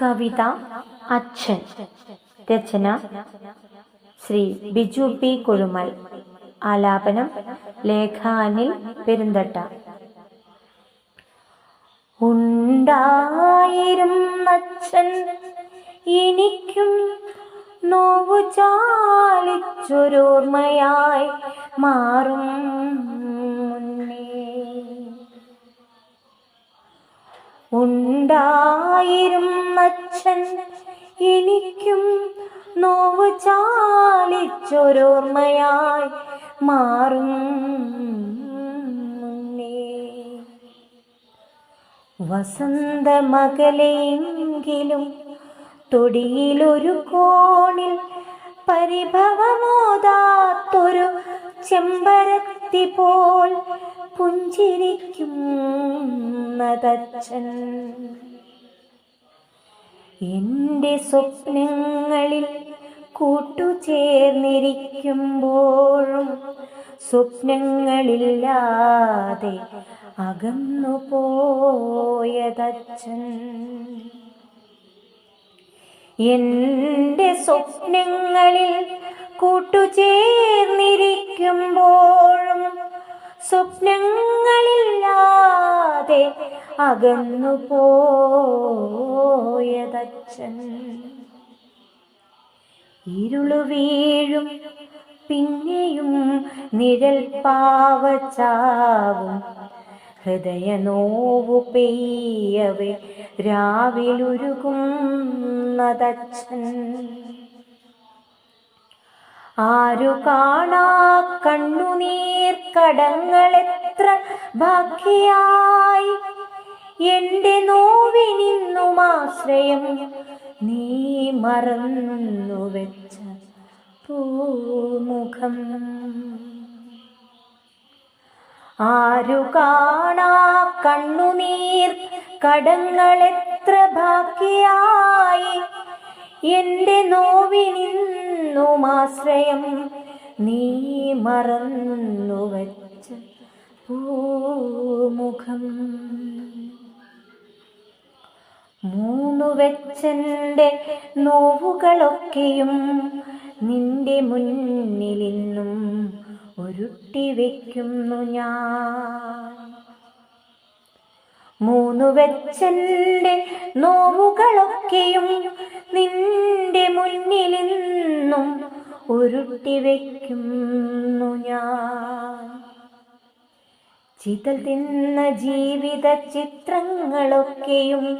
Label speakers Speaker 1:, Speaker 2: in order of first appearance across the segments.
Speaker 1: കവിത അച്ഛൻ. രചന ശ്രീ ബിജു പി കുഴുമൽ ആലാപനം ലേഖാനിൽ അനിൽ ഉണ്ടായിരുന്ന അച്ഛൻ എനിക്കും നോവു ചാലിച്ചൊരോർമ്മയായി മാറും. ഉണ്ടായിരുന്നച്ഛൻ എനിക്കും നോവ് ചാലിച്ചൊരോർമ്മയായി മാറും വസന്ത വസന്തമകലെയെങ്കിലും തൊടിയിലൊരു കോണിൽ പരിഭവമോതാത്തൊരു ചെമ്പരത്തി പോൽ പുഞ്ചിരിക്കുന്നതച്ഛൻ എന്റെ സ്വപ്നങ്ങളിൽ കൂട്ടുചേർന്നിരിക്കുമ്പോഴും സ്വപ്നങ്ങളില്ലാതെ അകന്നു പോയതച്ഛൻ എന്റെ സ്വപ്നങ്ങളിൽ കൂട്ടുചേർന്നിരിക്കുമ്പോഴും സ്വപ്നങ്ങളില്ലാതെ അകന്നു പോയതച്ഛൻ. ഇരുളു വീഴും പിന്നെയും നിഴൽ പാവച്ചാവും. ഹൃദയ നോവു പെയ്യവേ രാവിലുരുകുന്നതച്ഛൻ. ആരു കാണാ കണ്ണുനീർ കടങ്ങൾ എത്ര ബാക്കിയായി എന്റെ നോവിനിന്നും ആശ്രയം നീ മറന്നു വെച്ച പൂമുഖം. ആരു കാണാ കണ്ണുനീർ കടങ്ങൾ എത്ര ബാക്കിയായി എന്റെ നോവിനിന്നും ആശ്രയം നീ മറന്നു വച്ച പൂമുഖം. മൂന്നു വെച്ചന്റെ നോവുകളൊക്കെയും നിന്റെ മുന്നിലിന്നും ഉരുട്ടി വെക്കുന്നു ഞാൻ. മൂന്നു വെച്ചന്റെ നോവുകളൊക്കെയും ഉരുട്ടി വയ്ക്കുന്നു ഞാൻ. ചിതൽ തിന്ന ജീവിത ചിത്രങ്ങളൊക്കെയും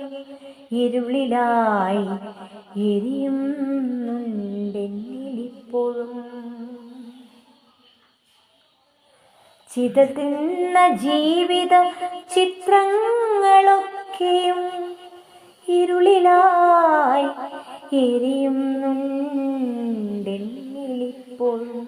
Speaker 1: ഇരുളിലായി എരിയുന്നുണ്ടെന്നിലിപ്പോഴും. ചിതൽ തിന്ന ജീവിത ചിത്രങ്ങളൊക്കെയും ഇരുളിലായി ഇപ്പോഴും